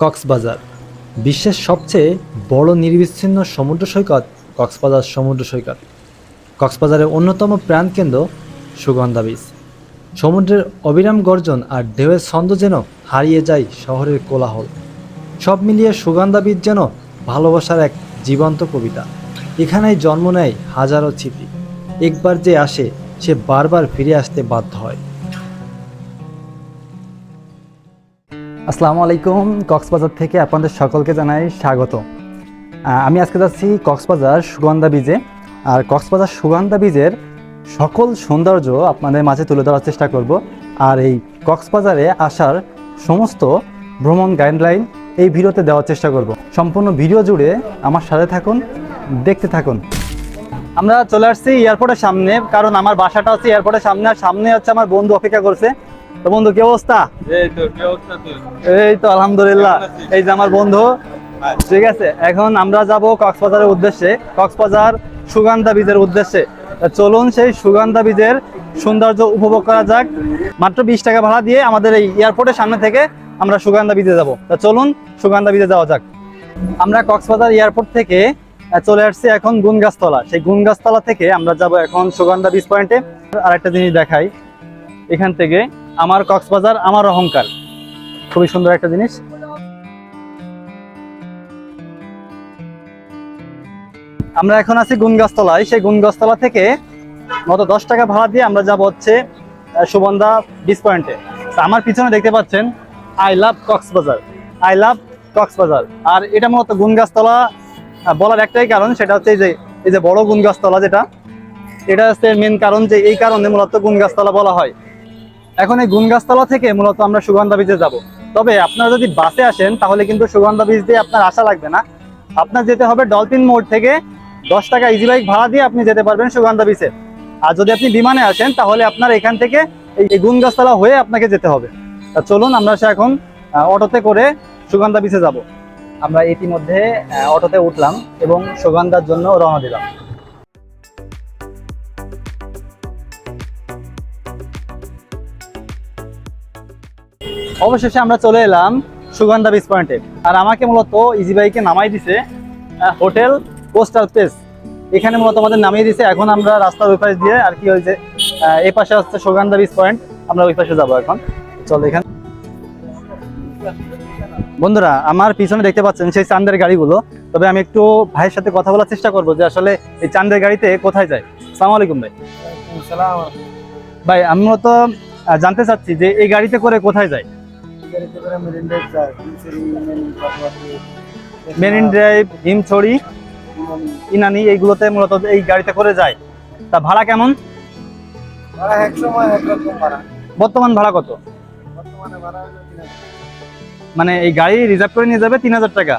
কক্সবাজার। বিশ্বের সবচেয়ে বড় নির্বিচ্ছিন্ন সমুদ্র সৈকত কক্সবাজার সমুদ্র সৈকত। কক্সবাজারের অন্যতম প্রাণকেন্দ্র সুগন্ধা বীচ সমুদ্রের অবিরাম গর্জন আর ঢেউয়ের ছন্দ যেন হারিয়ে যায় শহরের কোলাহল। সব মিলিয়ে সুগন্ধা বীচ যেন ভালোবাসার এক জীবন্ত কবিতা। এখানেই জন্ম নেয় হাজারো স্মৃতি। একবার যে আসে, সে বারবার ফিরে আসতে বাধ্য হয়। আসসালামু আলাইকুম, কক্সবাজার থেকে আপনাদের সকলকে জানাই স্বাগত। আমি আজকে যাচ্ছি কক্সবাজার সুগন্ধা বীজে আর কক্সবাজার সুগন্ধা বীজের সকল সৌন্দর্য আপনাদের মাঝে তুলে ধরার চেষ্টা করব। আর এই কক্সবাজারে আসার সমস্ত ভ্রমণ গাইডলাইন এই ভিডিওতে দেওয়ার চেষ্টা করব। সম্পূর্ণ ভিডিও জুড়ে আমার সাথে থাকুন, দেখতে থাকুন। আমরা চলে আসছি এয়ারপোর্টের সামনে, কারণ আমার বাসাটা হচ্ছে এয়ারপোর্টের সামনে, আর সামনে হচ্ছে আমার বন্ধু অপেক্ষা করছে। তো বন্ধু কি অবস্থা? এই তো আলহামদুলিল্লাহ। এই যে আমার বন্ধু ঠিক আছে এখন আমরা যাব কক্সবাজারের উদ্দেশ্যে। কক্সবাজার সুগন্ধা বীজের উদ্দেশ্যে। চলুন সেই সুগন্ধা বীজের সৌন্দর্য উপভোগ করা যাক। মাত্র বিশ টাকা ভাড়া দিয়ে আমাদের এই এয়ারপোর্টের সামনে থেকে আমরা সুগন্ধা বীজে যাব। তা চলুন সুগন্ধা বীজে যাওয়া যাক। আমরা কক্সবাজার এয়ারপোর্ট থেকে চলে আসছি এখন গুনগাছতলা। সেই গুনগাছতলা থেকে আমরা যাব এখন সুগন্ধা বীজ পয়েন্টে। আর একটা জিনিস দেখাই। এখান থেকে আমার কক্সবাজার, আমার অহংকার। খুবই সুন্দর একটা জিনিস। আমরা এখন আছি গুনগাছতলায় সেই গুনগাছতলা থেকে গত দশ টাকা ভাড়া দিয়ে আমরা যাব হচ্ছে সুবন্ধা বিচ পয়েন্টে আমার পিছনে দেখতে পাচ্ছেন I love Cox's Bazar. I love Cox's Bazar. আর এটা মূলত গুনগাছতলা বলার একটাই কারণ, সেটা হচ্ছে এই যে এই যে বড় গুনগাছতলা যেটা, এটা হচ্ছে মেন কারণ যে এই কারণে মূলত গুনগাছতলা বলা হয়। এখন এই গুনগাছতলা থেকে মূলত আমরা সুগন্ধা বীজে যাব। তবে আপনারা যদি বাসে আসেন, তাহলে কিন্তু সুগন্ধা বীজ দিয়ে আপনার আশা লাগবে না। আপনার যেতে হবে ডলফিন মোড় থেকে দশ টাকা ইজি বাইক ভাড়া দিয়ে আপনি যেতে পারবেন সুগন্ধা বীজে। আর যদি আপনি বিমানে আসেন, তাহলে আপনার এখান থেকে এই গুনগাছতলা হয়ে আপনাকে যেতে হবে। তা চলুন, আমরা সে এখন অটোতে করে সুগন্ধা বীজে যাব। আমরা ইতিমধ্যে অটোতে উঠলাম এবং সুগন্ধার জন্য রওনা দিলাম। অবশেষে আমরা চলে এলাম সুগন্ধা বিচ পয়েন্টে আর আমাকে মূলত ইজি বাইকে নামাই দিছে হোটেল কোস্টাল প্লেস এখানে মূলত আমাদের নামিয়ে দিছে। এখন আমরা রাস্তার ওই পাশ দিয়ে আর কি হয়েছে এই পাশে হচ্ছে সুগন্ধা বিচ পয়েন্ট আমরা ওই পাশে যাব এখন। চল এখানে বন্ধুরা আমার পিছনে দেখতে পাচ্ছেন সেই চান্দের গাড়িগুলো। তবে আমি একটু ভাইয়ের সাথে কথা বলার চেষ্টা করব যে আসলে এই চান্দের গাড়িতে কোথায় যায়। সালাম আলাইকুম ভাই। ভাই আমি মূলত জানতে চাচ্ছি যে এই গাড়িতে করে কোথায় যায়? মেরিন ড্রাইভ হিমছড়ি ইনানি এইগুলোতে মূলত এই গাড়িতে করে যায়। তা ভাড়া কেমন? বর্তমান ভাড়া কত? মানে এই গাড়ি রিজার্ভ করে নিয়ে যাবে তিন হাজার টাকা।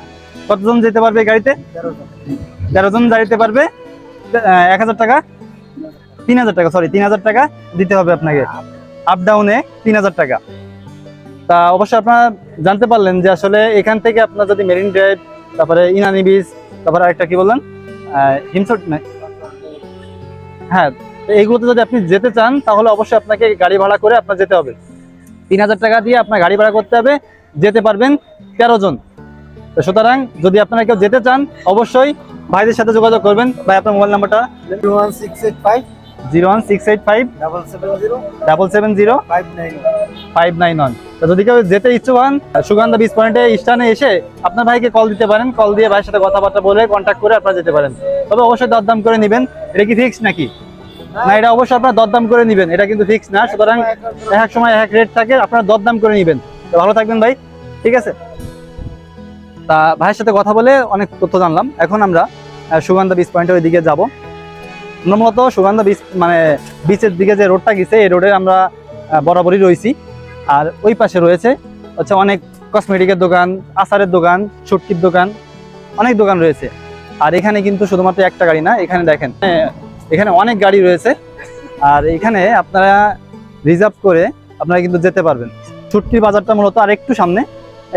কতজন যেতে পারবে গাড়িতে? তেরো জন। যাইতে পারবে এক হাজার টাকা? তিন হাজার টাকা সরি তিন হাজার টাকা দিতে হবে আপনাকে। আপ ডাউনে তিন হাজার টাকা। তা অবশ্যই আপনারা জানতে পারলেন যে আসলে এখান থেকে আপনার যদি মেরিন ড্রাইভ তারপরে ইনানি বিচ তারপরে আরেকটা কি বললেন? হিমসট হ্যাঁ এইগুলোতে যদি আপনি যেতে চান, তাহলে অবশ্যই আপনাকে গাড়ি ভাড়া করে আপনার যেতে হবে। তিন হাজার টাকা দিয়ে আপনার গাড়ি ভাড়া করতে হবে, যেতে পারবেন তেরো জন। সুতরাং যদি আপনারা কেউ যেতে চান, অবশ্যই ভাইদের সাথে যোগাযোগ করবেন। ভাই, আপনার মোবাইল নাম্বারটা? Zero one six eight five double seven zero five nine one তো যদি কেউ যেতে ইচ্ছুক হন সুগন্ধা বিচ পয়েন্টে স্থানে এসে আপনার ভাইকে কল দিতে পারেন কল দিয়ে ভাইয়ের সাথে কথাবার্তা বলে কন্ট্যাক্ট করে আপনারা যেতে পারেন। তবে অবশ্যই দরদাম করে নেবেন। এটা কি ফিক্স নাকি? না এটা অবশ্যই আপনার দরদাম করে নেবেন। এটা কিন্তু ফিক্স না। সুতরাং এক সময় এক রেট থাকে আপনারা দরদাম করে নেবেন। তো ভালো থাকবেন ভাই। ঠিক আছে? তা ভাইয়ের সাথে কথা বলে অনেক তথ্য জানলাম। এখন আমরা সুগন্ধা বিচ পয়েন্টের ওই দিকে যাব। আমরা মূলত সুগন্ধা বিচ মানে বিচের দিকে যে রোডটা গেছে, এই রোডে আমরা বরাবরই রয়েছি। আর ওই পাশে রয়েছে হচ্ছে অনেক কসমেটিকের দোকান, আচারের দোকান, সুটকির দোকান, অনেক দোকান রয়েছে। আর এখানে কিন্তু শুধুমাত্র একটা গাড়ি না, এখানে দেখেন এখানে অনেক গাড়ি রয়েছে। আর এখানে আপনারা রিজার্ভ করে আপনারা কিন্তু যেতে পারবেন। ছুটকির বাজারটা মূলত আর একটু সামনে।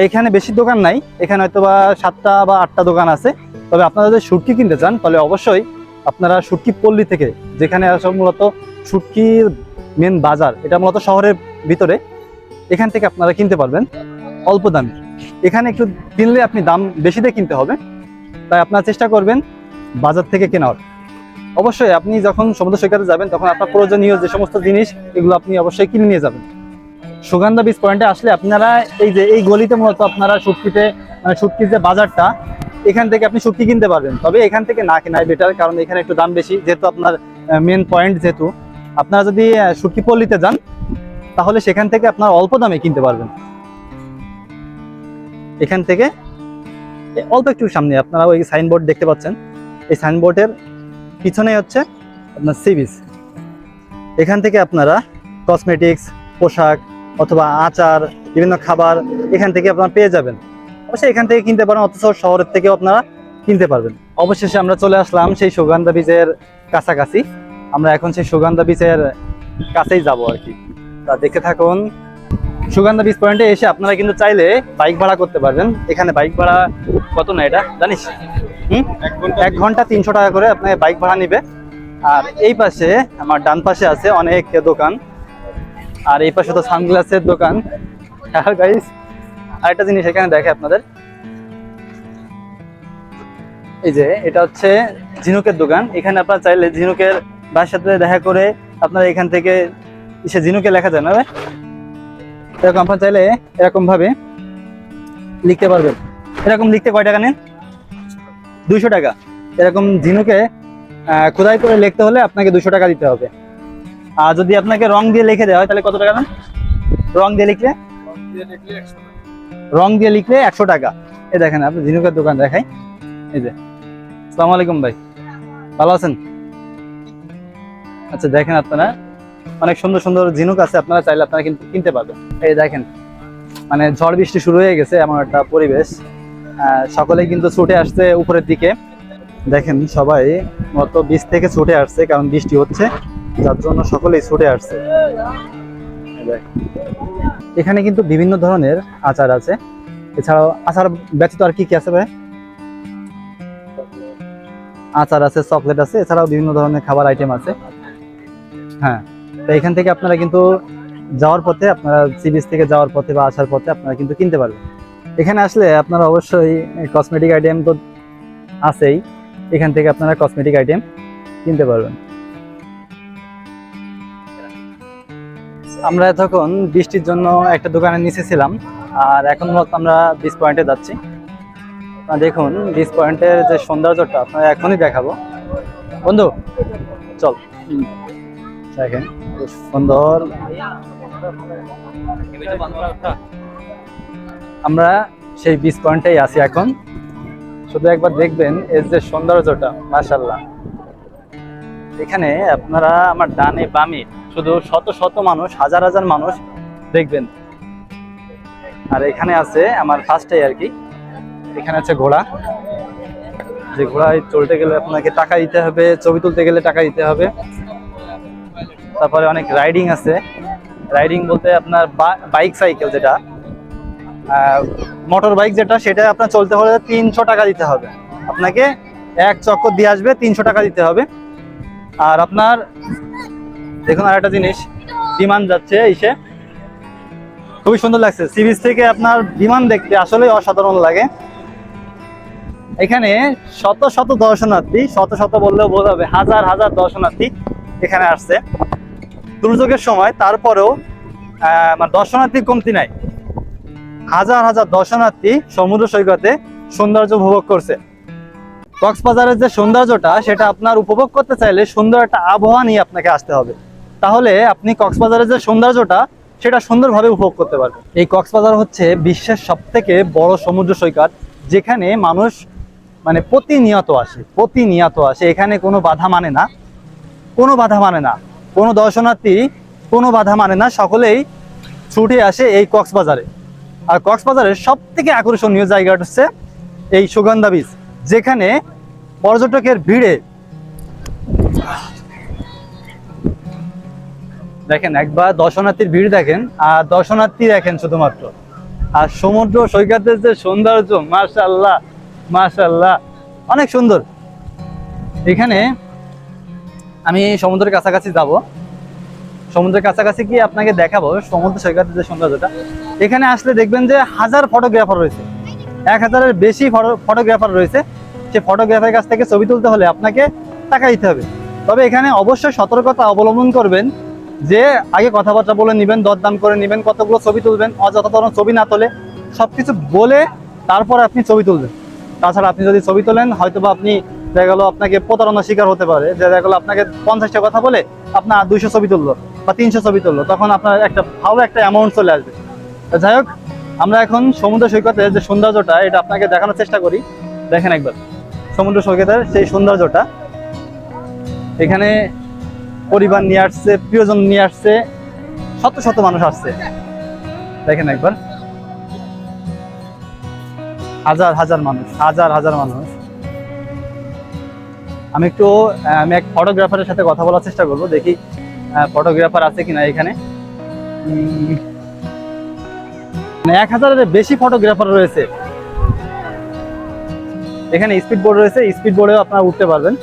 এখানে বেশি দোকান নাই, এখানে হয়তো বা সাতটা বা আটটা দোকান আছে। তবে আপনারা যদি সুটকি কিনতে চান, তাহলে অবশ্যই আপনারা সুটকি পল্লী থেকে যেখানে আসলে মূলত সুটকির মেন বাজার, এটা মূলত শহরের ভিতরে, এখান থেকে আপনারা কিনতে পারবেন অল্প দামে। এখানে একটু কিনলে আপনি দাম বেশি দিয়ে কিনতে হবে, তাই আপনারা চেষ্টা করবেন বাজার থেকে কেনার। অবশ্যই আপনি যখন সমুদ্র সৈকতে যাবেন, তখন আপনার প্রয়োজনীয় যে সমস্ত জিনিস, এগুলো আপনি অবশ্যই কিনে নিয়ে যাবেন। সুগন্ধা বীজ পয়েন্টে আসলে আপনারা এই যে, এই গলিতে মূলত আপনারা শুটকিতে মানে শুটকির যে বাজারটা এখান থেকে আপনি শুটকি কিনতে পারবেন। তবে এখান থেকে না কেনাই বেটার কারণ এখানে একটু দাম বেশি, যেহেতু আপনার মেন পয়েন্ট যেহেতু। আপনারা যদি শুটকি পল্লীতে যান, তাহলে সেখান থেকে আপনার অল্প দামে কিনতে পারবেন। এখান থেকে অল্প একটু সামনে, আপনারা ওই সাইনবোর্ড দেখতে পাচ্ছেন। এই সাইনবোর্ডের পিছনে হচ্ছে আপনার সি বিচ এখান থেকে আপনারা কসমেটিক্স পোশাক, অথবা আচার, বিভিন্ন খাবার এখান থেকে আপনারা পেয়ে যাবেন। অবশ্যই এখান থেকে কিনতে পারেন অথচ শহরের থেকেও আপনারা কিনতে পারবেন। অবশেষে আমরা চলে আসলাম সেই সুগন্ধা বীজের কাছাকাছি। আমরা এখন সেই সুগন্ধা বীজের কাছেই যাব আর কি। তা দেখে থাকুন সুগন্ধা বীজ পয়েন্টে এসে আপনারা কিন্তু চাইলে বাইক ভাড়া করতে পারবেন। এখানে বাইক ভাড়া কত না এটা? জানিস? হুম? এক ঘণ্টা তিনশো টাকা করে আপনার বাইক ভাড়া নিবে। আর এই পাশে আমার ডান পাশে আছে অনেক দোকান। আর এই পাশে তো সানগ্লাসের দোকান। আর গাইস আরেকটা জিনিস এখানে দেখে আপনাদের। এই যে, এটা হচ্ছে ঝিনুকের দোকান। এখানে আপনারা চাইলে ঝিনুকের সাথে দেখা করে আপনারা এখান থেকে সে ঝিনুকে লেখা যায় না? এরকম আপনারা চাইলে এরকম ভাবে লিখতে পারবেন। এরকম লিখতে কয় টাকা নেন? দুইশো টাকা। এরকম ঝিনুকে খোদাই করে লিখতে হলে আপনাকে দুশো টাকা দিতে হবে। আর যদি আপনাকে রং দিয়ে লিখে দেওয়া হয়, তাহলে কত টাকা নেন? রং দিয়ে লিখলে? রং দিয়ে লিখলে একশো টাকা। এই দেখেন আপনি ঝিনুকের দোকান দেখাই। এই যে। আসসালামু আলাইকুম ভাই। ভালো আছেন? আচ্ছা দেখেন আপনারা অনেক সুন্দর সুন্দর ঝিনুক আছে আপনারা চাইলে আপনারা কিন্তু কিনতে পারবেন। এই দেখেন মানে ঝড় বৃষ্টি শুরু হয়ে গেছে এমন একটা পরিবেশ। আহ, সকলেই কিন্তু ছুটে আসছে উপরের দিকে। দেখেন সবাই মতো বীজ থেকে ছুটে আসছে কারণ বৃষ্টি হচ্ছে যার জন্য সকলেই ছুটে আসছে। এখানে কিন্তু বিভিন্ন ধরনের আচার আছে। এছাড়াও আচার ব্যতীত আর কি কি আছে ভাই? আচার আছে, চকলেট আছে, এছাড়াও বিভিন্ন ধরনের খাবার আইটেম আছে। হ্যাঁ তো এখান থেকে আপনারা কিন্তু যাওয়ার পথে, আপনারা সি বিচ থেকে যাওয়ার পথে বা আসার পথে আপনারা কিন্তু কিনতে পারবেন। এখানে আসলে আপনারা অবশ্যই কসমেটিক আইটেম তো আছেই। এখান থেকে আপনারা কসমেটিক আইটেম কিনতে পারবেন। আমরা তখন বৃষ্টির জন্য একটা দোকানের নিচে ছিলাম, আর এখন মূলত আমরা বিচ পয়েন্টে যাচ্ছি। দেখুন বিচ পয়েন্টের যে সৌন্দর্যটা আপনারা এখনই দেখাবো। বন্ধু, চল। দেখেন সুন্দর। আমরা সেই বিচ পয়েন্টেই আছি এখন। শুধু একবার দেখবেন এর যে সৌন্দর্যটা মাশাল্লাহ এখানে আপনারা আমার ডানে বামে শুধু শত শত মানুষ, হাজার হাজার মানুষ দেখবেন। আর এখানে আছে আমার ফার্স্টে আর কি। এখানে আছে ঘোড়া। যে ঘোড়ায় চলতে গেলে আপনাকে টাকা দিতে হবে, ছবি তুলতে গেলে টাকা দিতে হবে। তারপরে অনেক রাইডিং আছে। রাইডিং বলতে আপনার বাইক সাইকেল যেটা মোটর বাইক যেটা, সেটা আপনার চলতে হলে তিনশো টাকা দিতে হবে। আপনাকে এক চক্কর দিয়ে আসবে, তিনশো টাকা দিতে হবে। আর আপনার, দেখুন আর একটা জিনিস, বিমান যাচ্ছে, এসে খুবই সুন্দর লাগছে। সি বিচ থেকে আপনার বিমান দেখতে আসলে অসাধারণ লাগে। এখানে শত শত দর্শনার্থী, শত শত বললেও ভুল হবে হাজার হাজার দর্শনার্থী এখানে আসছে। দুর্যোগের সময় তারপরেও মানে দর্শনার্থী কমতি নাই। হাজার হাজার দর্শনার্থী সমুদ্র সৈকতে সৌন্দর্য উপভোগ করছে। কক্সবাজারের যে সৌন্দর্যটা, সেটা আপনার উপভোগ করতে চাইলে সুন্দর একটা আবহাওয়া নিয়ে আপনাকে আসতে হবে। তাহলে আপনি কক্সবাজারের যে সৌন্দর্যটা, সেটা সুন্দরভাবে উপভোগ করতে পারবেন। এই কক্সবাজার হচ্ছে বিশ্বের সব থেকে বড় সমুদ্র সৈকত, যেখানে মানুষ মানে প্রতিনিয়ত আসে প্রতিনিয়ত আসে। এখানে কোনো বাধা মানে না, কোনো বাধা মানে না। কোনো দর্শনার্থী কোনো বাধা মানে না, সকলেই ছুটে আসে এই কক্সবাজারে। আর কক্সবাজারের সব থেকে আকর্ষণীয় জায়গাটা হচ্ছে এই সুগন্ধা বীজ যেখানে পর্যটকের ভিড়ে। দেখেন, একবার দর্শনার্থীর ভিড় দেখেন, আর দর্শনার্থী দেখেন শুধুমাত্র। আর সমুদ্র সৈকতের যে সৌন্দর্য মাশাল্লাহ মাশাল্লাহ অনেক সুন্দর। এখানে আমি সমুদ্রের কাছাকাছি যাব। সমুদ্রের কাছাকাছি গিয়ে আপনাকে দেখাবো সমুদ্র সৈকতের যে সৌন্দর্যটা। এখানে আসলে দেখবেন যে হাজার ফটোগ্রাফার রয়েছে। এক হাজারের বেশি ফটোগ্রাফার রয়েছে। সে ফটোগ্রাফারের কাছ থেকে ছবি তুলতে হলে আপনাকে টাকা দিতে হবে। তবে এখানে অবশ্যই সতর্কতা অবলম্বন করবেন যে আগে কথাবার্তা বলে নেবেন, দরদাম করে নেবেন, কতগুলো ছবি তুলবেন অযথাতন ছবি না তোলে সব কিছু বলে তারপর আপনি ছবি তুলবেন। তাছাড়া আপনি যদি ছবি তোলেন হয়তো বা আপনি দেখা গেলো আপনাকে প্রতারণার শিকার হতে পারে। যে দেখা গেলো আপনাকে পঞ্চাশটা কথা বলে, আপনার দুইশো ছবি তুললো বা তিনশো ছবি তুললো, তখন আপনার একটা ভালো একটা অ্যামাউন্ট চলে আসবে। যাই হোক আমরা এখন সমুদ্র সৈকতের যে সৌন্দর্যটা, এটা আপনাকে দেখানোর চেষ্টা করি। দেখেন একবার। সমুদ্র সৈকতের সেই সৌন্দর্যটা। এখানে পরিবার নিয়ে আসছে, প্রিয়জন নিয়ে আসছে, শত শত মানুষ আসছে। দেখেন একবার। হাজার হাজার মানুষ, হাজার হাজার মানুষ। আমি একটু আমি এক ফটোগ্রাফারের সাথে কথা বলার চেষ্টা করব, দেখি ফটোগ্রাফার আছে কিনা এখানে। এক হাজারের বেশি ফটোগ্রাফার রয়েছে। এখানে স্পিড বোর্ড রয়েছে স্পিড বোর্ডেও আপনারা উঠতে পারবেন।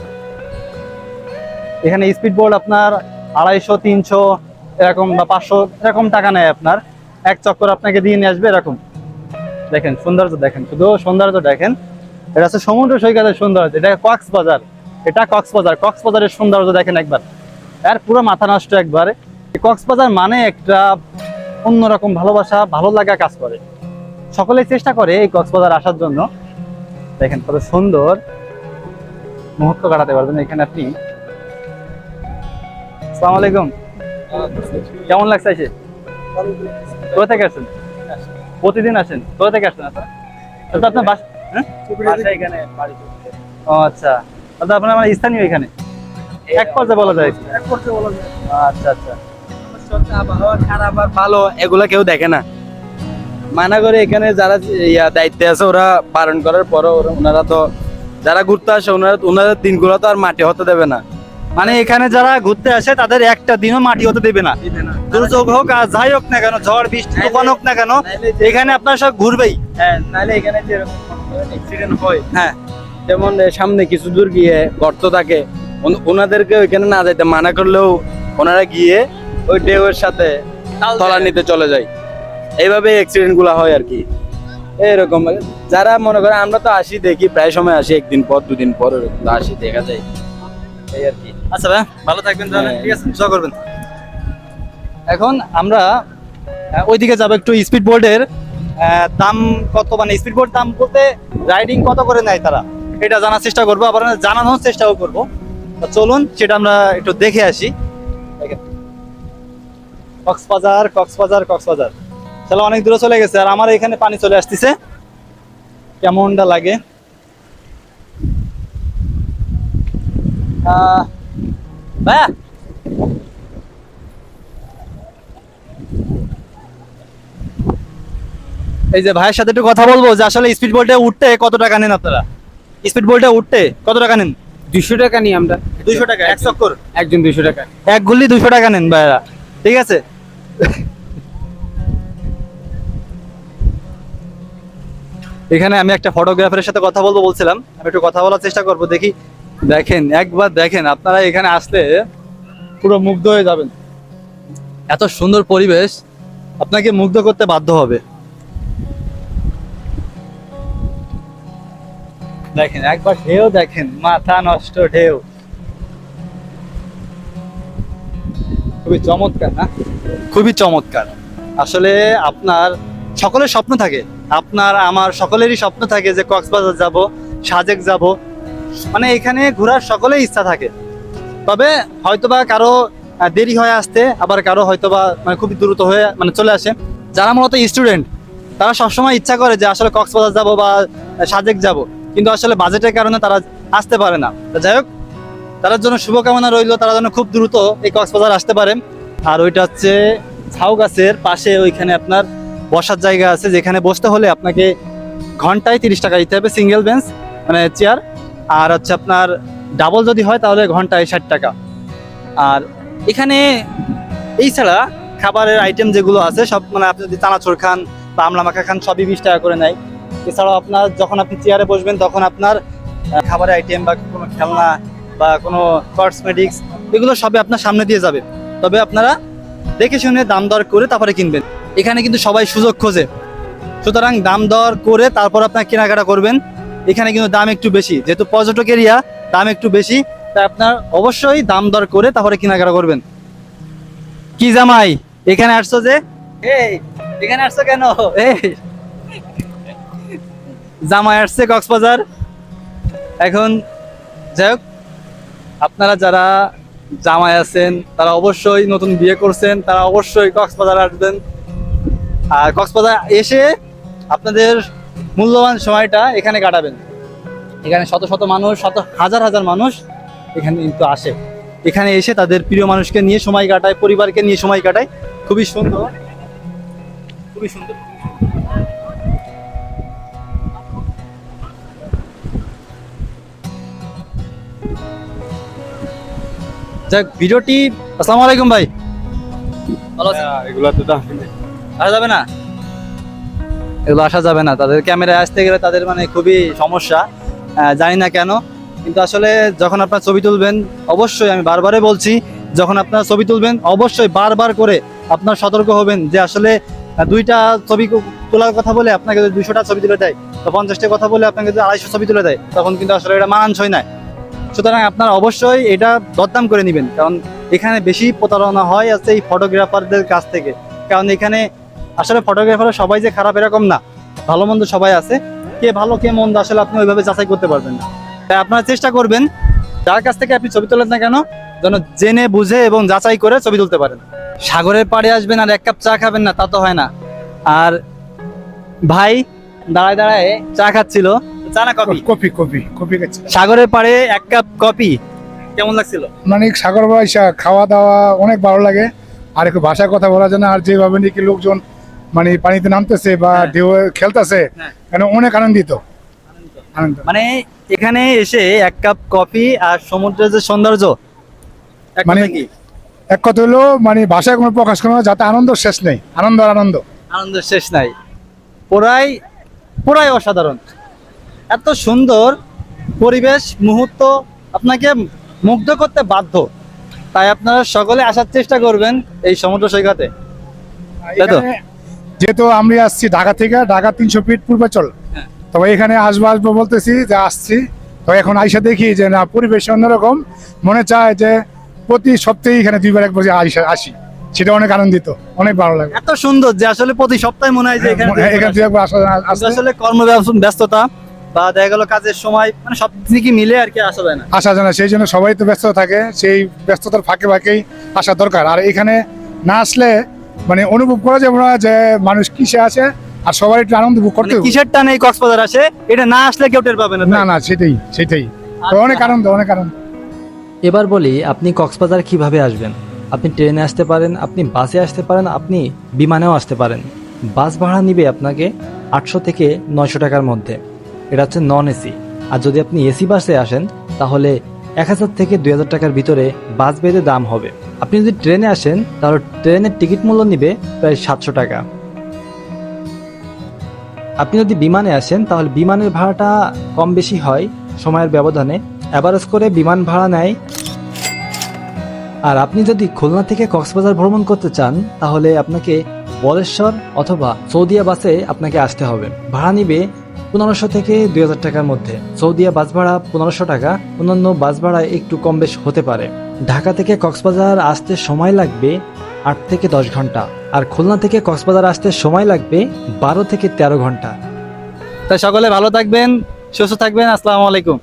এখানে স্পিড বোর্ড আপনার আড়াইশো, তিনশো, এরকম বা পাঁচশো, এরকম টাকা নেয় আপনার। এক চক্কর আপনাকে দিয়ে নিয়ে আসবে এরকম। দেখেন, সৌন্দর্য দেখেন, শুধু সৌন্দর্য দেখেন। এটা হচ্ছে সমুদ্র সৈকতের সৌন্দর্য, এটা কক্সবাজার। এটা কক্সবাজার, কক্সবাজারের সৌন্দর্য দেখেন একবার। এর পুরো মাথা নষ্ট একবার। কক্সবাজার মানে একটা অন্যরকম ভালোবাসা ভালো লাগা কাজ করে। সকলেই চেষ্টা করে এই কক্সবাজার আসার জন্য। দেখেন কত সুন্দর মুহূর্ত কাটাতে পারবেন এখানে আপনি। আসসালামু আলাইকুম। কেমন লাগছে এসে কোথা থেকে আসেন প্রতিদিন আসেন। কোথা থেকে আসেন আপনার? তো আপনার বাস হ্যাঁ? ও আচ্ছা। তাহলে আপনার আমার স্থানীয় এখানে? এক পর্যায়ে বলা যায়। আচ্ছা আচ্ছা। আবহাওয়া খারাপ আর ভালো এগুলা কেউ দেখে না। মানা করে এখানে যারা ইয়া দায়িত্বে আছে ওরা বারণ করার পরও ওরা- ওনারা তো যারা ঘুরতে আসে ওনারা ওনাদের দিনগুলো তো আর মাটি হতে দেবে না। মানে এখানে যারা ঘুরতে আসে তাদের একটা দিনও মাটি হতে দেবে না। দুর্যোগ হোক আর যাই হোক না কেন ঝড় বৃষ্টি তুফান হোক না কেন এখানে আপনার সব ঘুরবেই। হ্যাঁ নাহলে এখানে অ্যাক্সিডেন্ট হয়। হ্যাঁ। যেমন সামনে কিছু দূর গিয়ে গর্ত থাকে ওনাদেরকে ওইখানে না যাইতে মানা করলেও ওনারা গিয়ে ওই ঢেউয়ের সাথে তলা নিতে চলে যায় এইভাবে অ্যাক্সিডেন্টগুলা হয় আর কি। এরকম। যারা মনে করে আমরা তো আসি দেখি প্রায় সময় আসি একদিন পর দুদিন পর এরকম আসি দেখা যায়। এই আর কি। আচ্ছা ভাই ভালো থাকবেন তাহলে। হ্যাঁ। ঠিক আছে দোয়া করবেন। এখন আমরা ওইদিকে যাব একটু স্পিড বোর্ডের দাম কত? মানে স্পিড বোর্ড দাম বলতে রাইডিং কত করে নেয় তারা? এটা জানার চেষ্টা করব আবার জানানোর চেষ্টাও করব। চলুন সেটা আমরা একটু দেখে আসি। কক্সবাজার কক্সবাজার কক্সবাজার। তাহলে অনেক দূরে চলে গেছে আর আমার এখানে পানি চলে আসতেছে। কেমনটা লাগে? ভাইয়া। এই যে ভাইয়ের সাথে একটু কথা বলব যে আসলে স্পিড বোর্ডে উঠতে কত টাকা নেন আপনারা? স্পিড বোর্ডে উঠতে কত টাকা নেন? দুইশো টাকা নিই আমরা। দুইশো টাকা এক চক্কর। একজন দুইশো টাকা। এক গুল্লি দুইশো টাকা নেন ভাইরা ঠিক আছে? এখানে আমি একটা ফটোগ্রাফারের সাথে কথা বলব বলছিলাম। আমি একটু কথা বলার চেষ্টা করব, দেখি। দেখেন, একবার দেখেন, আপনারা এখানে আসলে পুরো মুগ্ধ হয়ে যাবেন। এত সুন্দর পরিবেশ, আপনাকে মুগ্ধ করতে বাধ্য হবে। দেখেন, একবার ঢেউ দেখেন, মাথা নষ্ট ঢেউ। খুবই চমৎকার, না? খুবই চমৎকার। আসলে আপনার সকলের স্বপ্ন থাকে। আপনার, আমার সকলেরই স্বপ্ন থাকে যে কক্সবাজার যাব, সাজেক যাব। মানে এখানে ঘোরার সকলেই ইচ্ছা থাকে। তবে হয়তোবা কারও দেরি হয়ে আসতে, আবার কারও হয়তোবা মানে খুবই দ্রুত হয়ে মানে চলে আসে। যারা মূলত স্টুডেন্ট তারা সবসময় ইচ্ছা করে যে আসলে কক্সবাজার যাব বা সাজেক যাব। কিন্তু আসলে বাজেটের কারণে তারা আসতে পারে না। যাই হোক তার জন্য শুভকামনা রইল, তারা যেন খুব দ্রুত এই কক্সবাজার আসতে পারে। আর ওইটা হচ্ছে ঝাউ গাছের পাশে ওইখানে আপনার বসার জায়গা আছে, যেখানে বসতে হলে আপনাকে ঘন্টায় তিরিশ টাকা দিতে হবে সিঙ্গেল বেঞ্চ মানে চেয়ার আর হচ্ছে আপনার ডাবল যদি হয় তাহলে ঘন্টায় ষাট টাকা। আর এখানে এই ছাড়া খাবারের আইটেম যেগুলো আছে, সব মানে আপনি যদি চানাচুর খান বা আমলা মাখা খান, সবই বিশ টাকা করে নেয়। এছাড়াও আপনার যখন আপনি চেয়ারে বসবেন, তখন আপনার খাবারের আইটেম বা কোনো খেলনা বা কোনো কসমেটিক্স এগুলো সবই আপনার সামনে দিয়ে যাবে। তবে আপনারা দেখে শুনে দাম দর করে তারপরে কিনবেন। এখানে কিন্তু সবাই সুযোগ খোঁজে। সুতরাং দাম দর করে তারপর আপনার কেনাকাটা করবেন। এখানে কিন্তু দাম একটু বেশি। যেহেতু পর্যটক এরিয়া দাম একটু বেশি তাই আপনার অবশ্যই দাম দর করে তারপরে কেনাকাটা করবেন। কি জামাই এখানে আসছো যে? এখানে আসছো কেন? জামাই আসছে কক্সবাজার। এখন যাই হোক আপনারা যারা জামাই আছেন, তারা অবশ্যই নতুন বিয়ে করছেন, তারা অবশ্যই কক্সবাজার আসবেন। আর কক্সবাজার এসে আপনাদের মূল্যবান সময়টা এখানে কাটাবেন। এখানে শত শত মানুষ, শত হাজার হাজার মানুষ এখানে কিন্তু আসে। এখানে এসে তাদের প্রিয় মানুষকে নিয়ে সময় কাটায়, পরিবারকে নিয়ে সময় কাটায়। খুবই সুন্দর। খুবই সুন্দর। যাক ভিডিওটি আসসালামু আলাইকুম ভাই। ভালো আছেন? এগুলো তো আসা যাবে না? এগুলো আসা যাবে না। তাদের ক্যামেরায় আসতে গেলে তাদের মানে খুবই সমস্যা। জানি না কেন। কিন্তু আসলে যখন আপনার ছবি তুলবেন অবশ্যই আমি বারবারই বলছি যখন আপনার ছবি তুলবেন অবশ্যই বারবার করে আপনার সতর্ক হবেন যে আসলে দুইটা ছবি তোলার কথা বলে আপনাকে যদি দুশোটা ছবি তুলে দেয় তো পঞ্চাশটা কথা বলে আপনাকে যদি আড়াইশো ছবি তুলে দেয় তখন কিন্তু আসলে এটা মানানসই নয়। সুতরাং আপনার অবশ্যই এটা দরদাম করে নেবেন, কারণ এখানে বেশি প্রতারণা হয় আছে এই ফটোগ্রাফারদের কাছ থেকে। কারণ এখানে আসলে ফটোগ্রাফার সবাই যে খারাপ এরকম না, ভালো মন্দ সবাই আছে। কে ভালো, কে মন্দ আসলে আপনি ওইভাবে যাচাই করতে পারবেন না। তাই আপনারা চেষ্টা করবেন, যার কাছ থেকে আপনি ছবি তোলেন না কেন, যেন জেনে, বুঝে এবং যাচাই করে ছবি তুলতে পারেন। সাগরের পাড়ে আসবেন আর এক কাপ চা খাবেন না, তা তো হয় না। আর ভাই দাঁড়ায় দাঁড়ায়, চা খাচ্ছিল। চা না কফি কপি কপি কপি খাচ্ছি। সাগরের পাড়ে এক কাপ কফি কেমন লাগছিল? মানে সাগর বাইসা খাওয়া দাওয়া অনেক ভালো লাগে। আর একটু ভাষায় কথা বলা যায় না আর যেভাবে নাকি লোকজন মানে পানিতে নামতেছে বা হ্যাঁ। ঢেউ খেলতেছে। মানে অনেক আনন্দিত। আনন্দ। মানে এখানে এসে এক কাপ কফি আর সমুদ্রের যে সৌন্দর্য মানে এক কথা হলো মানে ভাষায় কোনো প্রকাশ করা যাতে আনন্দ শেষ নেই আনন্দ। আর আনন্দ আনন্দের শেষ নাই। পুরাই পুরাই অসাধারণ। এত সুন্দর পরিবেশ মুহূর্ত আপনাকে মুগ্ধ করতে বাধ্য। তাই আপনারা সকলে আসার চেষ্টা করবেন এই সমুদ্র সৈকতে? এখানে যেহেতু আমি আসছি ঢাকা থেকে ঢাকা তিনশো ফিট পূর্বাচল হ্যাঁ। তবে এখানে আসব আসব বলতেছি যে আসছি। তো এখন আইসা দেখি যে না পরিবেশ অন্যরকম। মনে চায় যে প্রতি সপ্তাহে এখানে দুইবার একবার যে আইসা আসি। সেটা অনেক আনন্দিত অনেক ভালো লাগে। এত সুন্দর যে আসলে প্রতি সপ্তাহে মনে হয় যে এখানে হ্যাঁ, এখানে আসলে কর্ম ব্যস্ততা। বা দেখা গেল কাজের সময় মানে সব দিকে মিলে আর কি আসা যায় না। আসা যায় না সেই জন্য সবাই তো ব্যস্ত থাকে সেই ব্যস্ততার ফাঁকে ফাঁকেই আসা দরকার। আর এখানে না আসলে মানে অনুভব করা যাবে না যে মানুষ কিসে আছে আর সবাই একটু আনন্দ উপভোগ করতে মানে কিসের টানে এই কক্সবাজার আসে এটা না আসলে কেউ টের পাবে না না না সেটাই সেটাই। তো অনেক আনন্দ অনেক আনন্দ। এবার বলি আপনি কক্সবাজার কীভাবে আসবেন? আপনি ট্রেনে আসতে পারেন আপনি বাসে আসতে পারেন আপনি বিমানেও আসতে পারেন। বাস ভাড়া নিবে আপনাকে আটশো থেকে নয়শো টাকার মধ্যে। এটা হচ্ছে নন এসি আর যদি আপনি এসি বাসে আসেন, তাহলে এক হাজার থেকে দুই হাজার টাকার ভিতরে বাস বেঁধে দাম হবে। আপনি যদি ট্রেনে আসেন, তাহলে ট্রেনের টিকিট মূল্য নিবে প্রায় সাতশো টাকা। আপনি যদি বিমানে আসেন, তাহলে বিমানের ভাড়াটা কম বেশি হয় সময়ের ব্যবধানে। অ্যাভারেজ করে বিমান ভাড়া নেয়। আর আপনি যদি খুলনা থেকে কক্সবাজার ভ্রমণ করতে চান, তাহলে আপনাকে বলেশ্বর অথবা সৌদিয়া বাসে আপনাকে আসতে হবে। ভাড়া নিবে পনেরোশো থেকে দুই হাজার টাকার মধ্যে। সৌদিয়া বাস ভাড়া পনেরোশো টাকা, অন্যান্য বাস ভাড়া একটু কম বেশ হতে পারে। ঢাকা থেকে কক্সবাজার আসতে সময় লাগবে আট থেকে দশ ঘণ্টা, আর খুলনা থেকে কক্সবাজার আসতে সময় লাগবে বারো থেকে তেরো ঘণ্টা। তাই সকলে ভালো থাকবেন, সুস্থ থাকবেন, আসসালামু আলাইকুম।